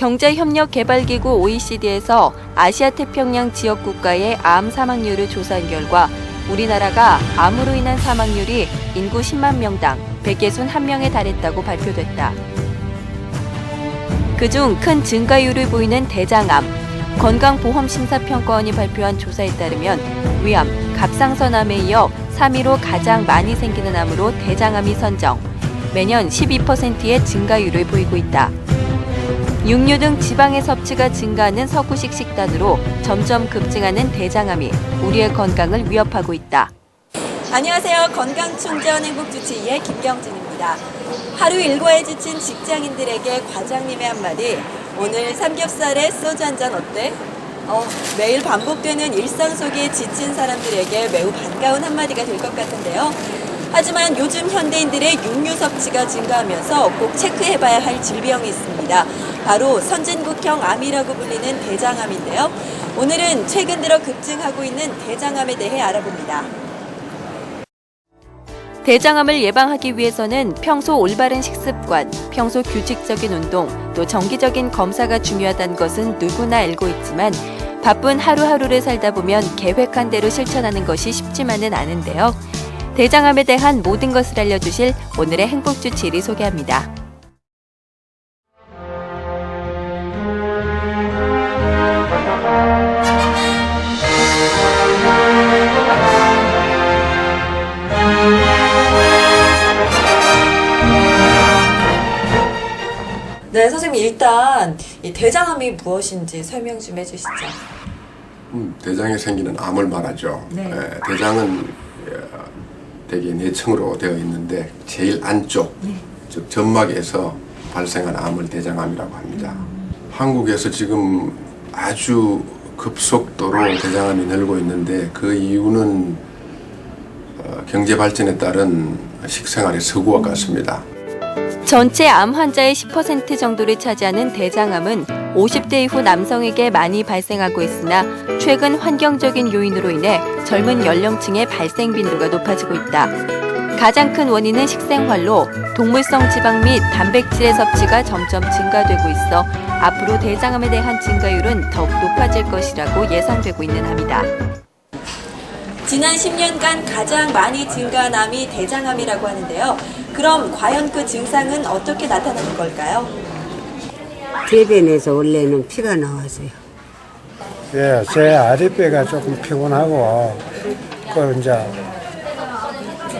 경제협력개발기구 OECD에서 아시아 태평양 지역 국가의 암 사망률을 조사한 결과 우리나라가 암으로 인한 사망률이 인구 10만 명당 161명에 달했다고 발표됐다. 그중 큰 증가율을 보이는 대장암, 건강보험심사평가원이 발표한 조사에 따르면 위암, 갑상선암에 이어 3위로 가장 많이 생기는 암으로 대장암이 선정, 매년 12%의 증가율을 보이고 있다. 육류 등 지방의 섭취가 증가하는 서구식 식단으로 점점 급증하는 대장암이 우리의 건강을 위협하고 있다. 안녕하세요. 건강충전 행복주치의의 김경진입니다. 하루 일과에 지친 직장인들에게 과장님의 한마디. 오늘 삼겹살에 소주 한 잔 어때? 어, 매일 반복되는 일상 속에 지친 사람들에게 매우 반가운 한마디가 될 것 같은데요. 하지만 요즘 현대인들의 육류 섭취가 증가하면서 꼭 체크해봐야 할 질병이 있습니다. 바로 선진국형 암이라고 불리는 대장암인데요. 오늘은 최근 들어 급증하고 있는 대장암에 대해 알아봅니다. 대장암을 예방하기 위해서는 평소 올바른 식습관, 평소 규칙적인 운동, 또 정기적인 검사가 중요하다는 것은 누구나 알고 있지만 바쁜 하루하루를 살다 보면 계획한 대로 실천하는 것이 쉽지만은 않은데요. 대장암에 대한 모든 것을 알려주실 오늘의 행복주치의를 소개합니다. 네, 선생님 일단 이 대장암이 무엇인지 설명 좀 해주시죠. 음, 대장에 생기는 암을 말하죠. 네. 에, 대장은 어, 대개 내층으로 되어 있는데 제일 안쪽, 즉 점막에서 발생한 암을 대장암이라고 합니다. 한국에서 지금 아주 급속도로 대장암이 늘고 있는데 그 이유는 어, 경제 발전에 따른 식생활의 서구와 같습니다. 전체 암 환자의 10% 정도를 차지하는 대장암은 50대 이후 남성에게 많이 발생하고 있으나 최근 환경적인 요인으로 인해 젊은 연령층의 발생 빈도가 높아지고 있다. 가장 큰 원인은 식생활로 동물성 지방 및 단백질의 섭취가 점점 증가되고 있어 앞으로 대장암에 대한 증가율은 더욱 높아질 것이라고 예상되고 있는 암이다. 지난 10년간 가장 많이 증가한 암이 대장암이라고 하는데요. 그럼 과연 그 증상은 어떻게 나타나는 걸까요? 대변에서 원래는 피가 나와서요. 예, 제 아랫배가 조금 피곤하고, 그, 이제,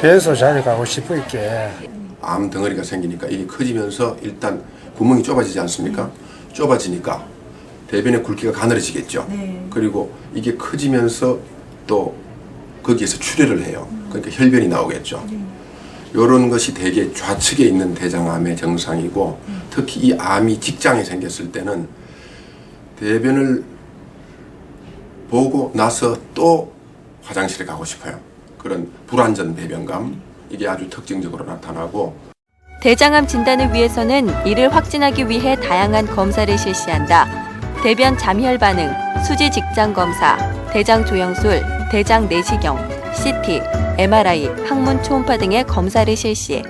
배에서 자주 가고 싶을게. 암 덩어리가 생기니까 이게 커지면서 일단 구멍이 좁아지지 않습니까? 좁아지니까 대변의 굵기가 가늘어지겠죠. 그리고 이게 커지면서 또 거기에서 출혈을 해요. 그러니까 혈변이 나오겠죠. 이런 것이 대개 좌측에 있는 대장암의 증상이고 특히 이 암이 직장에 생겼을 때는 대변을 보고 나서 또 화장실에 가고 싶어요. 그런 불완전 배변감 이게 아주 특징적으로 나타나고 대장암 진단을 위해서는 이를 확진하기 위해 다양한 검사를 실시한다. 대변 잠혈 반응, 수지 직장 검사, 대장 조영술, 대장 내시경, CT, MRI, 항문 초음파 등의 검사를 실시해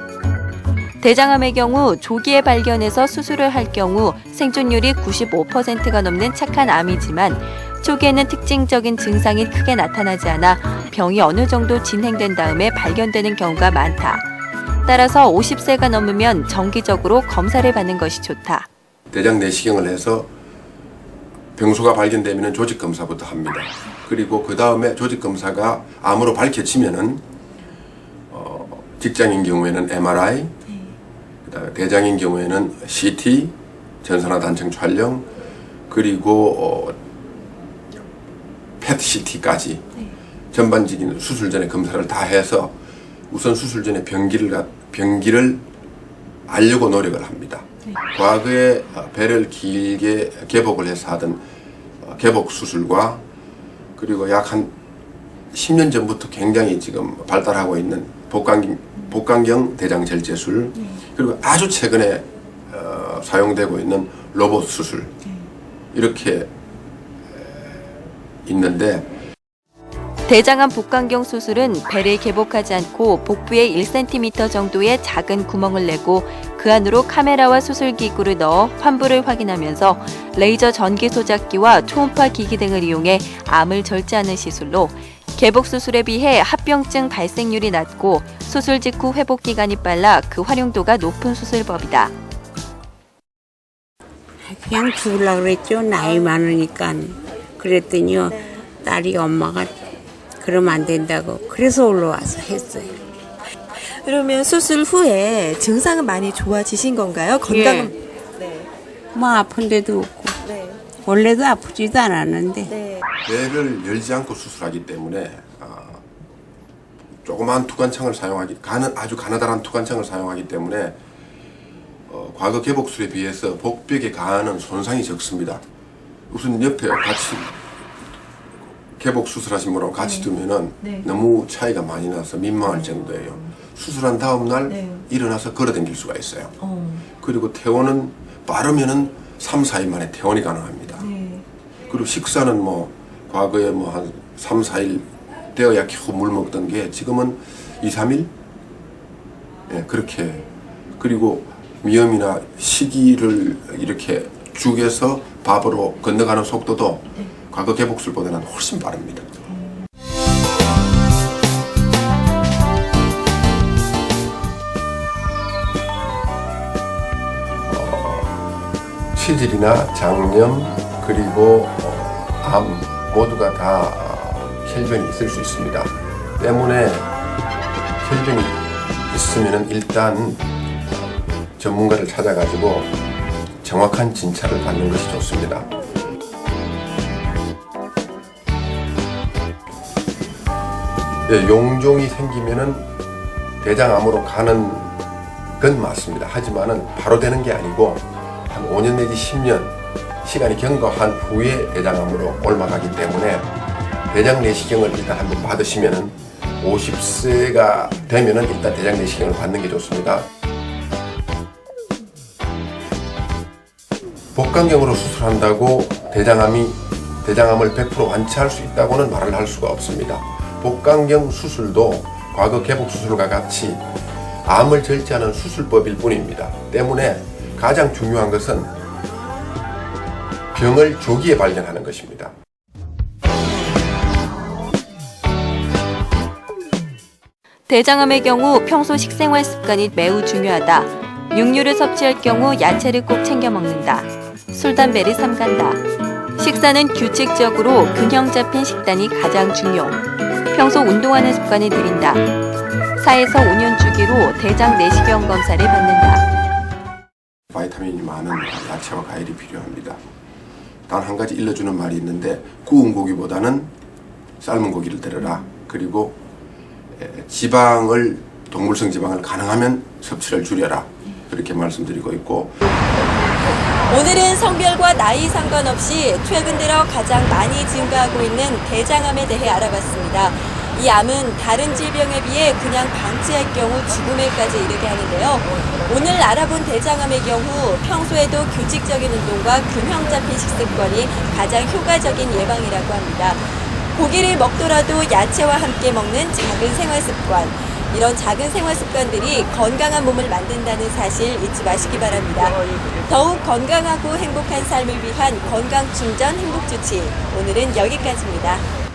대장암의 경우 조기에 발견해서 수술을 할 경우 생존율이 95%가 넘는 착한 암이지만 초기에는 특징적인 증상이 크게 나타나지 않아 병이 어느 정도 진행된 다음에 발견되는 경우가 많다. 따라서 50세가 넘으면 정기적으로 검사를 받는 것이 좋다. 대장 내시경을 해서 병소가 발견되면 조직 검사부터 합니다. 그리고 그 다음에 조직 검사가 암으로 밝혀지면은 어, 직장인 경우에는 MRI, 그다음에 대장인 경우에는 CT, 전산화 단층 촬영, 그리고 어, PET CT까지. 전반적인 수술 전에 검사를 다 해서 우선 수술 전에 병기를 가- 병기를 알려고 노력을 합니다. 과거에 어, 배를 길게 개복을 해서 하던 어, 개복 수술과 그리고 약 한 10년 전부터 굉장히 지금 발달하고 있는 복강, 복강경 대장절제술 그리고 아주 최근에 어, 어, 사용되고 있는 로봇 수술. 이렇게 에, 있는데 대장암 복강경 수술은 배를 개복하지 않고 복부에 1cm 정도의 작은 구멍을 내고 그 안으로 카메라와 수술기구를 넣어 환부를 확인하면서 레이저 전기 소작기와 초음파 기기 등을 이용해 암을 절제하는 시술로 개복 수술에 비해 합병증 발생률이 낮고 수술 직후 회복 기간이 빨라 그 활용도가 높은 수술법이다. 그냥 죽으려고 그랬죠. 나이 많으니까. 그랬더니요. 딸이 엄마가 그러면 안 된다고. 그래서 올라와서 했어요. 그러면 수술 후에 증상은 많이 좋아지신 건가요? 건강은 네. 뭐 아픈 데도 없고. 네. 원래도 아프지도 않았는데. 네. 배를 열지 않고 수술하기 때문에 아, 조그마한 투관창을 사용하기 가는 아주 가느다란 투관창을 사용하기 때문에 어, 과거 개복술에 비해서 복벽에 가하는 손상이 적습니다. 우선 옆에 같이 개복 수술하신 분하고 같이 두면은 너무 차이가 많이 나서 민망할 정도예요. 수술한 다음 날 네. 일어나서 걸어다닐 수가 있어요. 어. 그리고 퇴원은 빠르면은 3, 4일 만에 퇴원이 가능합니다. 네. 그리고 식사는 뭐 과거에 뭐 한 3, 4일 되어야 겨우 물 먹던 게 지금은 2, 3일? 예, 그렇게. 그리고 미염이나 식이를 이렇게 죽여서 밥으로 건너가는 속도도 과거 개복술보다는 훨씬 빠릅니다. 치질이나 장염 그리고 어, 암 모두가 다 어, 혈변이 있을 수 있습니다. 때문에 혈변이 있으면은 일단 전문가를 찾아가지고 정확한 진찰을 받는 것이 좋습니다. 예, 용종이 생기면은 대장암으로 가는 건 맞습니다. 하지만은 바로 되는 게 아니고 한 5년 내지 10년 시간이 경과한 후에 대장암으로 옮아가기 때문에 대장 내시경을 일단 한번 받으시면은 50세가 되면은 일단 대장 내시경을 받는 게 좋습니다. 복강경으로 수술한다고 대장암이 대장암을 100% 완치할 수 있다고는 말을 할 수가 없습니다. 복강경 수술도 과거 개복 수술과 같이 암을 절제하는 수술법일 뿐입니다. 때문에 가장 중요한 것은 병을 조기에 발견하는 것입니다. 대장암의 경우 평소 식생활 습관이 매우 중요하다. 육류를 섭취할 경우 야채를 꼭 챙겨 먹는다. 술, 담배를 삼간다. 식사는 규칙적으로 균형 잡힌 식단이 가장 중요. 평소 운동하는 습관을 들인다. 4에서 5년 주기로 대장 내시경 검사를 받는다. 바이타민이 많은 야채와 과일이 필요합니다. 단 한 가지 일러주는 말이 있는데 구운 고기보다는 삶은 고기를 들어라. 그리고 에, 지방을 동물성 지방을 가능하면 섭취를 줄여라. 그렇게 말씀드리고 있고 오늘은 성별과 나이 상관없이 최근 들어 가장 많이 증가하고 있는 대장암에 대해 알아봤습니다. 이 암은 다른 질병에 비해 그냥 방치할 경우 죽음에까지 이르게 하는데요. 오늘 알아본 대장암의 경우 평소에도 규칙적인 운동과 균형 잡힌 식습관이 가장 효과적인 예방이라고 합니다. 고기를 먹더라도 야채와 함께 먹는 작은 생활 습관. 이런 작은 생활 습관들이 건강한 몸을 만든다는 사실 잊지 마시기 바랍니다. 더욱 건강하고 행복한 삶을 위한 건강 충전 행복 주치. 오늘은 여기까지입니다.